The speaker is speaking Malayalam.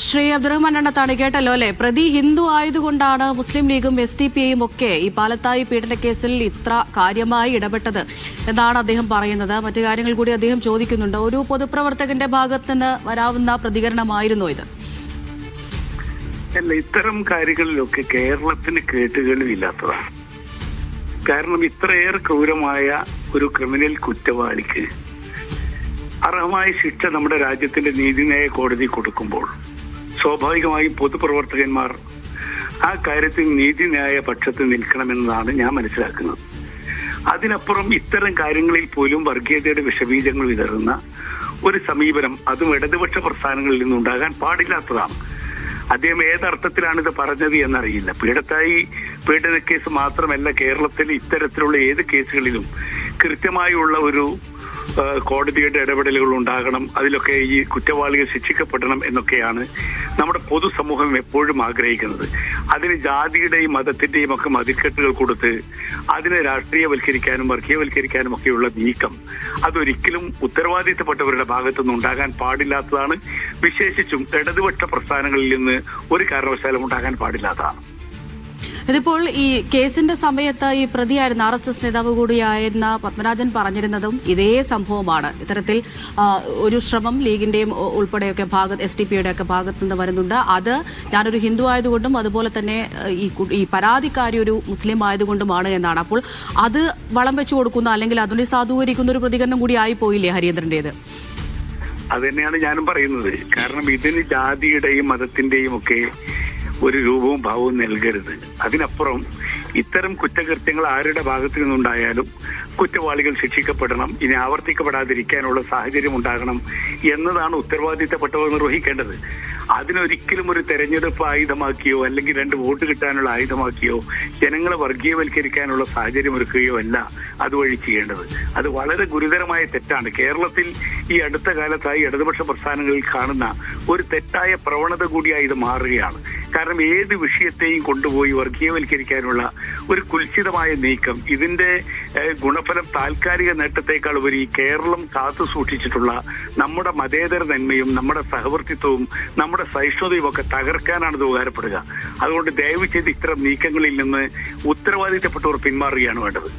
ശ്രീ അബ്ദുറഹ്മാൻ എണ്ണത്താണ് കേട്ടല്ലോ അല്ലെ? പ്രതി ഹിന്ദു ആയതുകൊണ്ടാണ് മുസ്ലിം ലീഗും എസ് ഡി പി ഐയും ഒക്കെ ഈ പാലത്തായി പീഡനക്കേസിൽ ഇത്ര കാര്യമായി ഇടപെട്ടത് എന്നാണ് അദ്ദേഹം പറയുന്നത്. മറ്റു കാര്യങ്ങൾ കൂടി അദ്ദേഹം ചോദിക്കുന്നുണ്ട്. ഒരു പൊതുപ്രവർത്തകന്റെ ഭാഗത്ത് നിന്ന് വരാവുന്ന പ്രതികരണമായിരുന്നു ഇത്. അല്ല ഇത്തരം കാര്യങ്ങളിലൊക്കെ കേരളത്തിന് കേട്ടുകളില്ലാത്തതാണ് കാരണം ഇത്രയേറെ ക്രൂരമായ ഒരു ക്രിമിനൽ കുറ്റവാളിക്ക് അർഹമായ ശിക്ഷ നമ്മുടെ രാജ്യത്തിന്റെ നീതിന്യായ കോടതി കൊടുക്കുമ്പോൾ സ്വാഭാവികമായും പൊതുപ്രവർത്തകന്മാർ ആ കാര്യത്തിൽ നീതിന്യായ പക്ഷത്ത് നിൽക്കണമെന്നതാണ് ഞാൻ മനസ്സിലാക്കുന്നത്. അതിനപ്പുറം ഇത്തരം കാര്യങ്ങളിൽ പോലും വർഗീയതയുടെ വിഷബീജങ്ങൾ വിതറുന്ന ഒരു സമീപനം അതും ഇടതുപക്ഷ പ്രസ്ഥാനങ്ങളിൽ നിന്നുണ്ടാകാൻ പാടില്ലാത്തതാണ്. അദ്ദേഹം ഏതർത്ഥത്തിലാണ് ഇത് പറഞ്ഞത് എന്നറിയില്ല. പീഡത്തായി പീഡന കേസ് മാത്രമല്ല കേരളത്തിൽ ഇത്തരത്തിലുള്ള ഏത് കേസുകളിലും കൃത്യമായുള്ള ഒരു കോടതിയുടെ ഇടപെടലുകൾ ഉണ്ടാകണം. അതിലൊക്കെ ഈ കുറ്റവാളികൾ ശിക്ഷിക്കപ്പെടണം എന്നൊക്കെയാണ് നമ്മുടെ പൊതുസമൂഹം എപ്പോഴും ആഗ്രഹിക്കുന്നത്. അതിന് ജാതിയുടെയും മതത്തിന്റെയും ഒക്കെ മതിക്കെട്ടുകൾ കൊടുത്ത് അതിനെ രാഷ്ട്രീയവൽക്കരിക്കാനും വർഗീയവൽക്കരിക്കാനും ഒക്കെയുള്ള നീക്കം അതൊരിക്കലും ഉത്തരവാദിത്തപ്പെട്ടവരുടെ ഭാഗത്തുനിന്ന് ഉണ്ടാകാൻ പാടില്ലാത്തതാണ്. വിശേഷിച്ചും ഇടതുപക്ഷ പ്രസ്ഥാനങ്ങളിൽ നിന്ന് ഒരു കാരണവശാലും ഉണ്ടാകാൻ പാടില്ലാത്തതാണ്. ഇതിപ്പോൾ ഈ കേസിന്റെ സമയത്ത് ഈ പ്രതിയായിരുന്ന ആർ എസ് എസ് നേതാവ് കൂടിയായിരുന്ന പത്മരാജൻ പറഞ്ഞിരുന്നതും ഇതേ സംഭവമാണ്. ഇത്തരത്തിൽ ഒരു ശ്രമം ലീഗിന്റെയും ഉൾപ്പെടെയൊക്കെ ഭാഗത്ത് എസ് ഡി പിയുടെ ഒക്കെ ഭാഗത്ത് നിന്ന് വരുന്നുണ്ട്. അത് ഞാനൊരു ഹിന്ദു ആയതുകൊണ്ടും അതുപോലെ തന്നെ ഈ പരാതിക്കാരി ഒരു മുസ്ലിം ആയതുകൊണ്ടുമാണ് എന്നാണ്. അപ്പോൾ അത് വളം വെച്ചു കൊടുക്കുന്ന അല്ലെങ്കിൽ അതിനെ സാധൂകരിക്കുന്ന ഒരു പ്രതികരണം കൂടി ആയി പോയില്ലേ ഹരീന്ദ്രന്റേത് അത് തന്നെയാണ് ഞാനും പറയുന്നത്. കാരണം ഇതിന് ജാതിയുടെയും മതത്തിന്റെയും ഒക്കെ ഒരു രൂപവും ഭാവവും നൽകരുത്. അതിനപ്പുറം ഇത്തരം കുറ്റകൃത്യങ്ങൾ ആരുടെ ഭാഗത്തു നിന്നുണ്ടായാലും കുറ്റവാളികൾ ശിക്ഷിക്കപ്പെടണം ഇനി ആവർത്തിക്കപ്പെടാതിരിക്കാനുള്ള സാഹചര്യം ഉണ്ടാകണം എന്നതാണ് ഉത്തരവാദിത്തപ്പെട്ടവർ നിർവഹിക്കേണ്ടത്. അതിനൊരിക്കലും ഒരു തെരഞ്ഞെടുപ്പ് ആയുധമാക്കിയോ അല്ലെങ്കിൽ രണ്ട് വോട്ട് കിട്ടാനുള്ള ആയുധമാക്കിയോ ജനങ്ങളെ വർഗീയവൽക്കരിക്കാനുള്ള സാഹചര്യം ഒരുക്കുകയോ അല്ല അതുവഴി ചെയ്യേണ്ടത്. അത് വളരെ ഗുരുതരമായ തെറ്റാണ്. കേരളത്തിൽ ഈ അടുത്ത കാലത്തായി ഇടതുപക്ഷ പ്രസ്ഥാനങ്ങളിൽ കാണുന്ന ഒരു തെറ്റായ പ്രവണത കൂടിയായി ഇത് മാറുകയാണ്. കാരണം ഏത് വിഷയത്തെയും കൊണ്ടുപോയി വർഗീയവൽക്കരിക്കാനുള്ള ഒരു കുൽസിതമായ നീക്കം. ഇതിന്റെ ഗുണഫലം താൽക്കാലിക നേട്ടത്തെക്കാൾ ഉപരി കേരളം കാത്തു സൂക്ഷിച്ചിട്ടുള്ള നമ്മുടെ മതേതര നന്മയും നമ്മുടെ സഹവർത്തിത്വവും നമ്മുടെ സഹിഷ്ണുതയും ഒക്കെ തകർക്കാനാണ് ഇത് ഉപകാരപ്പെടുക. അതുകൊണ്ട് ദയവ് ചെയ്ത് ഇത്തരം നീക്കങ്ങളിൽ നിന്ന് ഉത്തരവാദിത്തപ്പെട്ടവർ പിന്മാറുകയാണ് വേണ്ടത്.